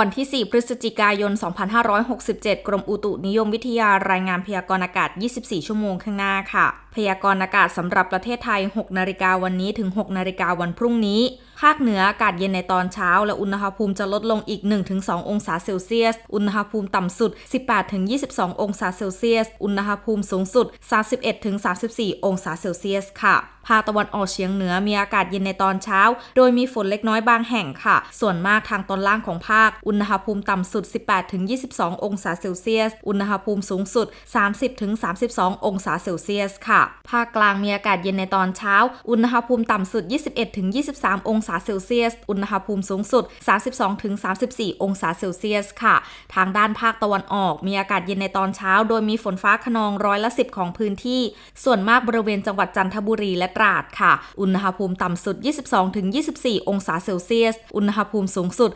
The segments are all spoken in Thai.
วันที่ 4 พฤศจิกายน 2567 กรมอุตุนิยมวิทยารายงานพยากรณ์อากาศ 24 ชั่วโมงข้างหน้าค่ะ พยากรณ์อากาศสำหรับประเทศไทย 6 นาฬิกาวันนี้ถึง 6 นาฬิกาวันพรุ่งนี้ ภาคเหนืออากาศเย็นในตอนเช้า และอุณหภูมิจะลดลงอีก 1-2 องศาเซลเซียส อุณหภูมิต่ำสุด 18-22 องศาเซลเซียส อุณหภูมิสูงสุด 31-34 องศาเซลเซียสค่ะภาคตะวันออกเฉียงเหนือมีอากาศเย็นในตอนเช้า โดยมีฝนเล็กน้อยบางแห่งค่ะ ส่วนมากทางตอนล่างของภาค อุณหภูมิต่ำสุด 18-22 องศาเซลเซียส อุณหภูมิสูงสุด 30-32 องศาเซลเซียสค่ะ ภาคกลางมีอากาศเย็นในตอนเช้า อุณหภูมิต่ำสุด 21-23 องศาาเซลเซียส อุณหภูมิสูงสุด 32-34 องศาเซลเซียสค่ะ ทางด้านภาคตะวันออก มีอากาศเย็นในตอนเช้า โดยมีฝนฟ้าขนองร้อยละ 10 ของพื้นที่ ส่วนมากบริเวณจังหวัดจันทบุรีและตราดค่ะ อุณหภูมิต่ำสุด 22-24 องศาเซลเซียส อุณหภูมิสูงสุด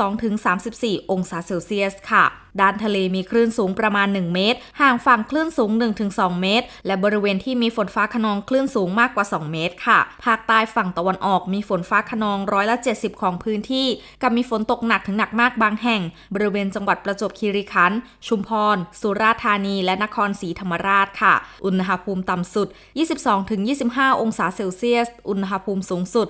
32-34 องศาเซลเซียสค่ะด้านทะเลมีคลื่นสูงประมาณ 1 เมตร ห่างฝั่งคลื่นสูง 1-2 เมตร และบริเวณที่มีฝนฟ้าขนองคลื่นสูงมากกว่า 2 เมตรค่ะ ภาคใต้ฝั่งตะวันออกมีฝนฟ้าขนองร้อยละ 70 ของพื้นที่ กับมีฝนตกหนักถึงหนักมากบางแห่ง บริเวณจังหวัดประจวบคีรีขันธ์ชุมพร สุราษฎร์ธานี และนครศรีธรรมราชค่ะ อุณหภูมิต่ำสุด 22-25 องศาเซลเซียส อุณหภูมิสูงสุด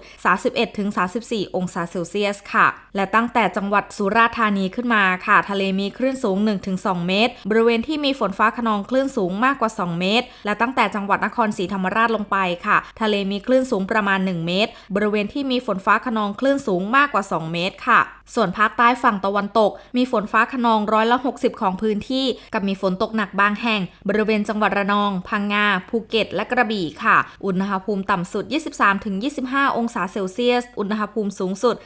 31-34 องศาเซลเซียสค่ะ และตั้งแต่จังหวัดสุราษฎร์ธานีขึ้นมาค่ะ ทะเลมีคลื่นสูง 1-2 เมตร บริเวณที่มีฝนฟ้าขนองคลื่นสูงมากกว่า 2 เมตร และตั้งแต่จังหวัดนครศรีธรรมราชลงไปค่ะ ทะเลมีคลื่นสูงประมาณ 1 เมตร บริเวณที่มีฝนฟ้าขนองคลื่นสูงมากกว่า 2 เมตรค่ะ ส่วนภาคใต้ฝั่งตะวันตก มีฝนฟ้าขนองร้อยละ 60 ของพื้นที่ กับมีฝนตกหนักบางแห่ง บริเวณจังหวัดระนอง พังงา ภูเก็ต และกระบี่ค่ะ อุณหภูมิต่ำสุด 23-25 องศาเซลเซียส อุณหภูมิสูงสุด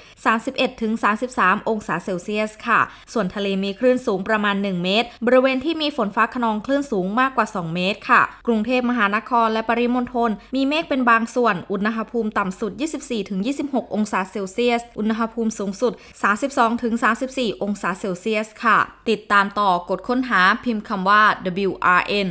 31-33 องศาเซลเซียสค่ะ ส่วนทะเลมีคลื่นสูงประมาณ 1 เมตร บริเวณที่มีฝนฟ้าขนองคลื่นสูงมากกว่า 2 เมตรค่ะ กรุงเทพมหานครและปริมณฑลมีเมฆเป็นบางส่วน อุณหภูมิต่ำสุด 24-2 26 องศาเซลเซียส อุณหภูมิสูงสุด 32-34 องศาเซลเซียสค่ะ ติดตามต่อกดค้นหาพิมพ์คำว่า WRN